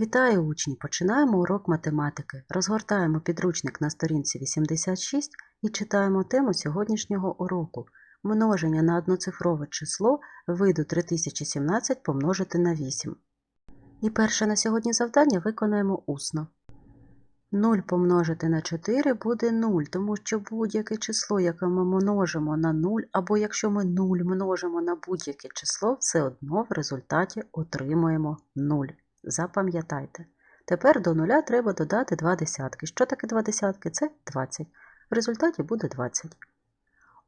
Вітаю учні! Починаємо урок математики. Розгортаємо підручник на сторінці 86 і читаємо тему сьогоднішнього уроку множення на одноцифрове число виду 3017 помножити на 8. І перше на сьогодні завдання виконаємо усно. 0 помножити на 4 буде 0, тому що будь-яке число, яке ми множимо на 0, або якщо ми 0 множимо на будь-яке число, все одно в результаті отримуємо 0. Запам'ятайте. Тепер до нуля треба додати 2 десятки. Що таке 2 десятки? Це 20. В результаті буде 20.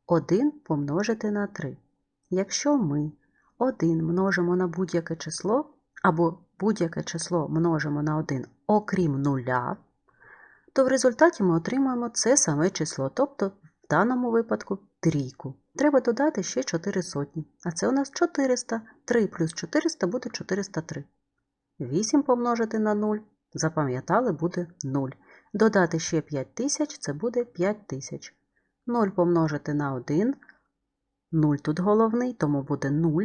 1 помножити на 3. Якщо ми 1 множимо на будь-яке число, або будь-яке число множимо на 1, окрім нуля, то в результаті ми отримаємо це саме число, тобто в даному випадку трійку. Треба додати ще 4 сотні, а це у нас 400. 3 плюс 400 буде 403. 8 помножити на 0, запам'ятали, буде 0. Додати ще 5000 це буде 5000. 0 помножити на 1, 0 тут головний, тому буде 0.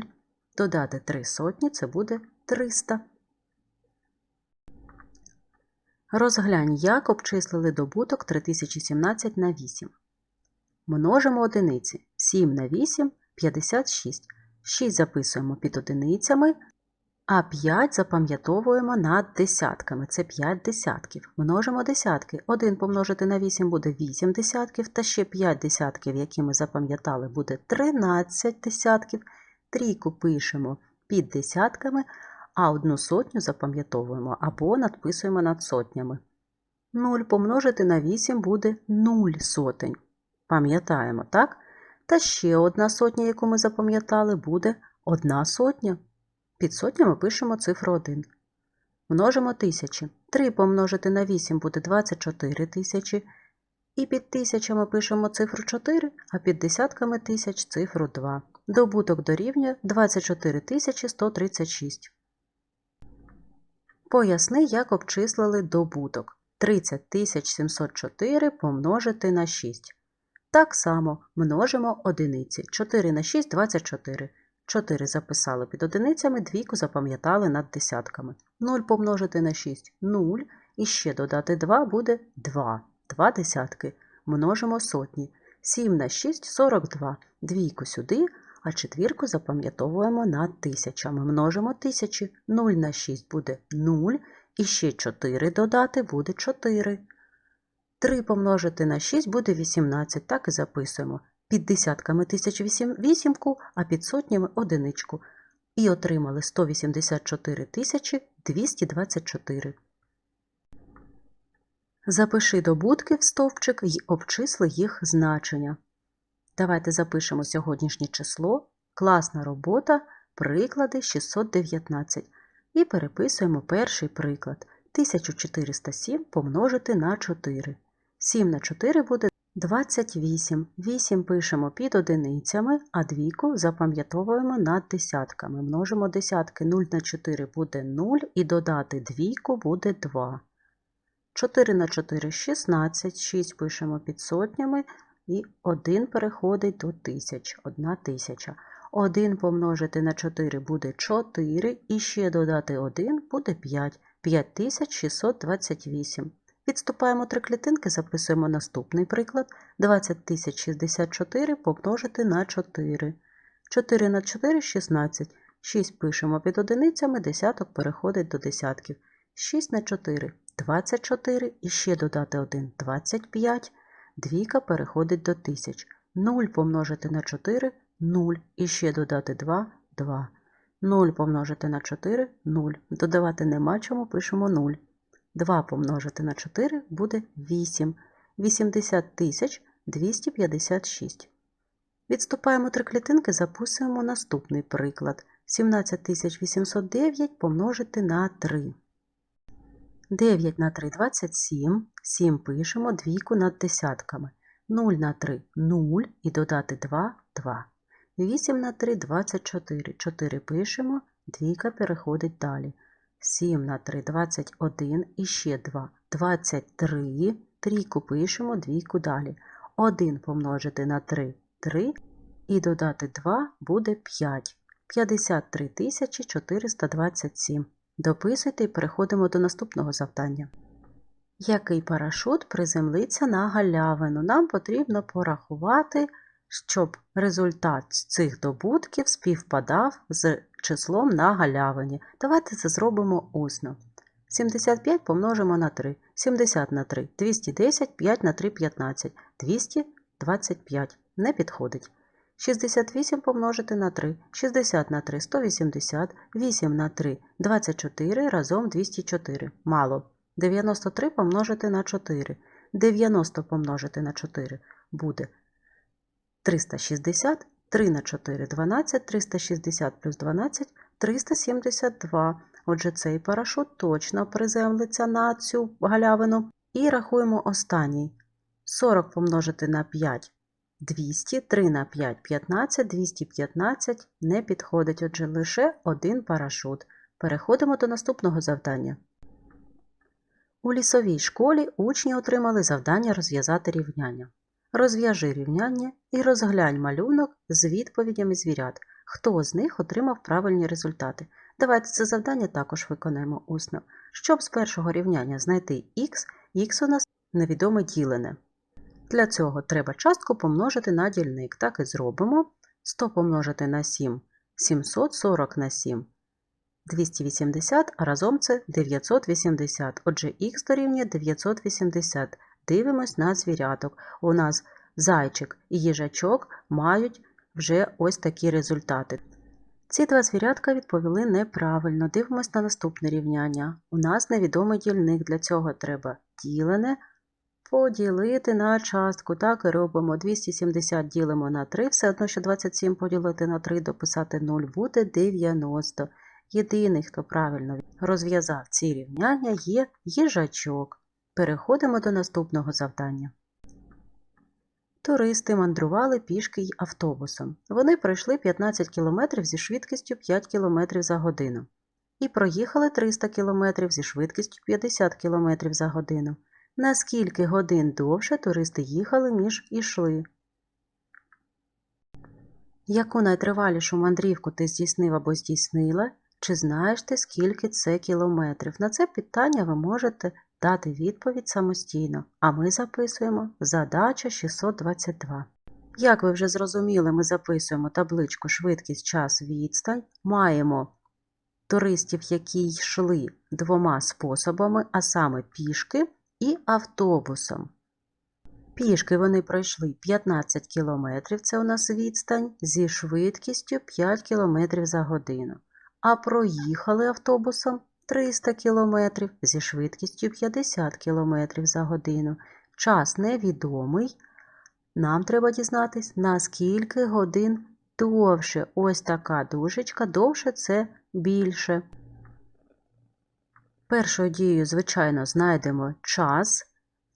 Додати 3 сотні це буде 300. Розглянь, як обчислили добуток 3017 на 8. Множимо одиниці. 7 на 8 56. 6 записуємо під одиницями, а 5 запам'ятовуємо над десятками. Це 5 десятків. Множимо десятки. 1 помножити на 8 буде 8 десятків, та ще 5 десятків, які ми запам'ятали, буде 13 десятків. Трійку пишемо під десятками, а одну сотню запам'ятовуємо або надписуємо над сотнями. 0 помножити на 8 буде 0 сотень. Пам'ятаємо, так? Та ще одна сотня, яку ми запам'ятали, буде 1 сотня. Під сотнями пишемо цифру 1. Множимо тисячі. 3 помножити на 8 буде 24 тисячі. І під тисячами пишемо цифру 4, а під десятками тисяч цифру 2. Добуток дорівнює 24 136. Поясни, як обчислили добуток. 30 704 помножити на 6. Так само множимо одиниці. 4 на 6 – 24. 4 записали під одиницями, двійку запам'ятали над десятками. 0 помножити на 6 – 0. І ще додати 2 буде 2. 2 десятки. Множимо сотні. 7 на 6 – 42. Двійку сюди, а четвірку запам'ятовуємо над тисячами. Множимо тисячі. 0 на 6 буде 0. І ще 4 додати буде 4. 3 помножити на 6 буде 18. Так і записуємо. Під десятками тисяч вісімку, а під сотнями одиничку. І отримали 184 тисячі 224. Запиши добутки в стовпчик і обчисли їх значення. Давайте запишемо сьогоднішнє число, класна робота, приклади 619. І переписуємо перший приклад. 1407 помножити на 4. 7 на 4 буде 28. 8 пишемо під одиницями, а двійку запам'ятовуємо над десятками. Множимо десятки 0 на 4 буде 0 і додати двійку буде 2. 4 на 4 16, 6 пишемо під сотнями і 1 переходить до тисяч, 1 тисяча. 1 помножити на 4 буде 4, і ще додати 1 буде 5, 5628. Відступаємо три клітинки, записуємо наступний приклад. 20064 помножити на 4. 4 на 4 – 16. 6 пишемо під одиницями, десяток переходить до десятків. 6 на 4 – 24, і ще додати 1 – 25. Двійка переходить до тисяч. 0 помножити на 4 – 0. І ще додати 2 – 2. 0 помножити на 4 – 0. Додавати нема чому, пишемо 0. 2 помножити на 4 буде 8. 80 тисяч 256. Відступаємо три клітинки, записуємо наступний приклад. 17 809 помножити на 3. 9 на 3 – 27. 7 пишемо, двійку над десятками. 0 на 3 – 0 і додати 2 – 2. 8 на 3 – 24. 4 пишемо, двійка переходить далі. 7 на 3 – 21 і ще 2 – 23. Трійку пишемо, двійку далі. 1 помножити на 3 – 3 і додати 2 буде 5. 53 427. Дописуйте і переходимо до наступного завдання. Який парашут приземлиться на галявину? Нам потрібно порахувати, щоб результат цих добутків співпадав з числом на галявині. Давайте це зробимо усно. 75 помножимо на 3, 70 на 3, 210, 5 на 3, 15, 225. Не підходить. 68 помножити на 3, 60 на 3, 180, 8 на 3, 24, разом 204. Мало. 93 помножити на 4, 90 помножити на 4 буде 360, 3 на 4 – 12, 360 плюс 12 – 372. Отже, цей парашут точно приземлиться на цю галявину. І рахуємо останній. 40 помножити на 5 – 200, 3 на 5 – 15, 215 не підходить, отже, лише один парашут. Переходимо до наступного завдання. У лісовій школі учні отримали завдання розв'язати рівняння. Розв'яжи рівняння і розглянь малюнок з відповідями звірят. Хто з них отримав правильні результати? Давайте це завдання також виконаємо усно. Щоб з першого рівняння знайти х, х у нас невідоме ділене. Для цього треба частку помножити на дільник. Так і зробимо. 100 помножити на 7 740 на 7 280, а разом це 980. Отже, х дорівнює 980. Дивимось на звіряток. У нас зайчик і їжачок мають вже ось такі результати. Ці два звірятка відповіли неправильно. Дивимось на наступне рівняння. У нас невідомий дільник. Для цього треба ділене поділити на частку. Так і робимо. 270 ділимо на 3, все одно, що 27 поділити на 3, дописати 0 буде 90. Єдиний, хто правильно розв'язав ці рівняння, є їжачок. Переходимо до наступного завдання. Туристи мандрували пішки й автобусом. Вони пройшли 15 км зі швидкістю 5 км за годину і проїхали 300 км зі швидкістю 50 км за годину. На скільки годин довше туристи їхали, ніж ішли? Яку найтривалішу мандрівку ти здійснив або здійснила? Чи знаєш ти, скільки це кілометрів? На це питання ви можете дати відповідь самостійно, а ми записуємо задача 622. Як ви вже зрозуміли, ми записуємо табличку швидкість, час, відстань, маємо туристів, які йшли двома способами, а саме пішки і автобусом. Пішки вони пройшли 15 км, це у нас відстань, зі швидкістю 5 км за годину а проїхали автобусом 300 км зі швидкістю 50 км за годину. Час невідомий. Нам треба дізнатись, на скільки годин довше. Ось така дужечка, довше це більше. Першою дією, звичайно, знайдемо час,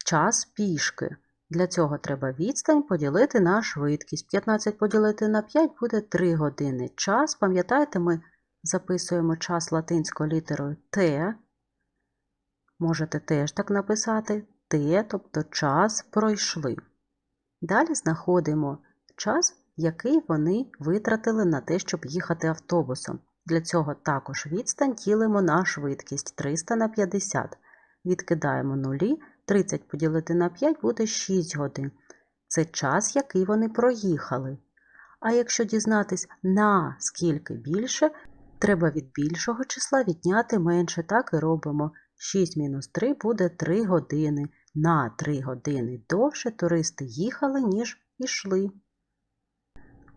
час пішки. Для цього треба відстань поділити на швидкість. 15 поділити на 5 буде 3 години. Час, пам'ятаєте, ми записуємо час латинською літерою Т. Можете теж так написати Т, тобто час пройшли. Далі знаходимо час, який вони витратили на те, щоб їхати автобусом. Для цього також відстань ділимо на швидкість 300 на 50. Відкидаємо нулі, 30 поділити на 5 буде 6 годин. Це час, який вони проїхали. А якщо дізнатись на скільки більше, Треба від більшого числа відняти менше, так і робимо. 6 мінус 3 буде 3 години. На 3 години довше туристи їхали, ніж ішли.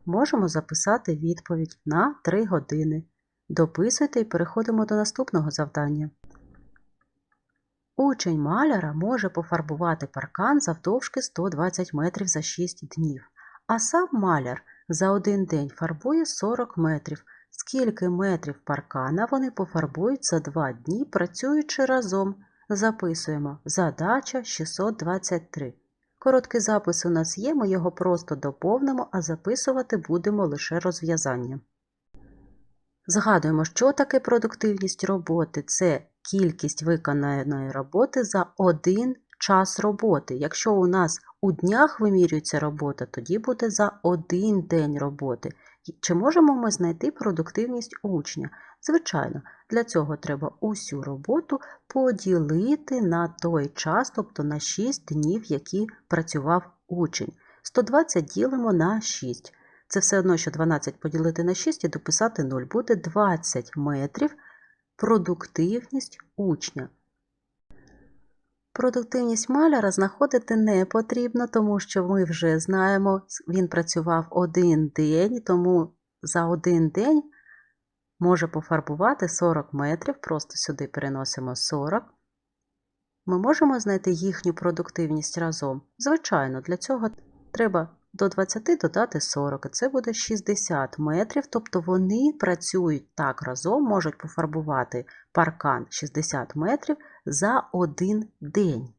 Можемо записати відповідь на 3 години. Дописуйте і переходимо до наступного завдання. Учень маляра може пофарбувати паркан завдовжки 120 метрів за 6 днів, а сам маляр за один день фарбує 40 метрів. Скільки метрів паркана вони пофарбують за два дні, працюючи разом. Записуємо задача 623. Короткий запис у нас є, ми його просто доповнимо, а записувати будемо лише розв'язання. Згадуємо, що таке продуктивність роботи це кількість виконаної роботи за один час роботи. Якщо у нас у днях вимірюється робота, тоді буде за один день роботи. Чи можемо ми знайти продуктивність учня? Звичайно, для цього треба усю роботу поділити на той час, тобто на 6 днів, які працював учень. 120 ділимо на 6. Це все одно, що 12 поділити на 6 і дописати 0. Буде 20 метрів продуктивність учня. Продуктивність маляра знаходити не потрібно, тому що ми вже знаємо, він працював один день, тому за один день може пофарбувати 40 метрів, просто сюди переносимо 40. Ми можемо знайти їхню продуктивність разом. Звичайно, для цього треба до 20 додати 40, це буде 60 метрів, тобто вони працюють так разом, можуть пофарбувати паркан 60 метрів за один день.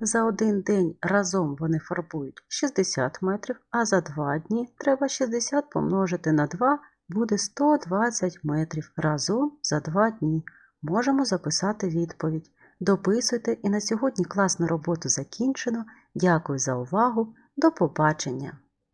За один день разом вони фарбують 60 метрів, а за два дні треба 60 помножити на 2, буде 120 метрів разом за два дні. Можемо записати відповідь. Дописуйте і на сьогодні класну роботу закінчено. Дякую за увагу. До побачення!